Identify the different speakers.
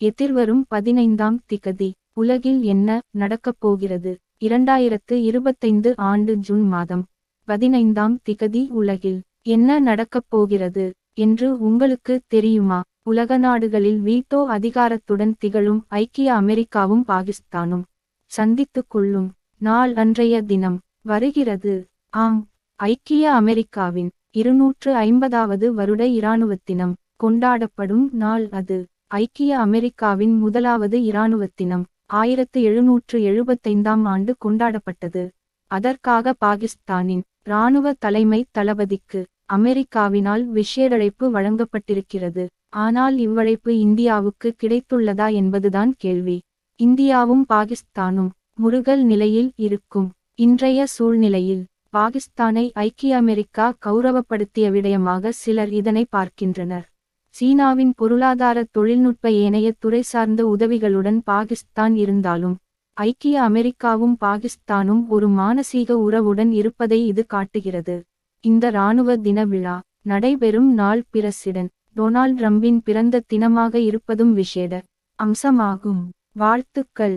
Speaker 1: எதிர்வரும் பதினைந்தாம் திகதி உலகில் என்ன நடக்கப் போகிறது? இரண்டாயிரத்து இருபத்தைந்து ஆண்டு ஜூன் மாதம் பதினைந்தாம் திகதி உலகில் என்ன நடக்கப் போகிறது என்று உங்களுக்கு தெரியுமா? உலக நாடுகளில் வீட்டோ அதிகாரத்துடன் திகழும் ஐக்கிய அமெரிக்காவும் பாகிஸ்தானும். சந்தித்துக் கொள்ளும் நாள் அன்றைய தினம் வருகிறது. ஆம் ஐக்கிய அமெரிக்காவின் இருநூற்று ஐம்பதாவது வருட இராணுவத்தினம் கொண்டாடப்படும் நாள் அது. ஐக்கிய அமெரிக்காவின் முதலாவது இராணுவத்தினம் ஆயிரத்து எழுநூற்று எழுபத்தைந்தாம் ஆண்டு கொண்டாடப்பட்டது. அதற்காக பாகிஸ்தானின் இராணுவ தலைமை தளபதிக்கு அமெரிக்காவினால் விஷேடழைப்பு வழங்கப்பட்டிருக்கிறது. ஆனால் இவ்வழைப்பு இந்தியாவுக்கு கிடைத்துள்ளதா என்பதுதான் கேள்வி. இந்தியாவும் பாகிஸ்தானும் முருகல் நிலையில் இருக்கும் இன்றைய சூழ்நிலையில் பாகிஸ்தானை ஐக்கிய அமெரிக்கா கௌரவப்படுத்திய விடயமாக சிலர் இதனை பார்க்கின்றனர். சீனாவின் பொருளாதார தொழில்நுட்ப ஏனைய துறை சார்ந்த உதவிகளுடன் பாகிஸ்தான் இருந்தாலும் ஐக்கிய அமெரிக்காவும் பாகிஸ்தானும் ஒரு மானசீக உறவுடன் இருப்பதை இது காட்டுகிறது. இந்த இராணுவ தின விழா நடைபெறும் நாள் பிரசிடென்ட் டொனால்ட் ட்ரம்பின் பிறந்த தினமாக இருப்பதும் விஷேட அம்சமாகும். வாழ்த்துக்கள்.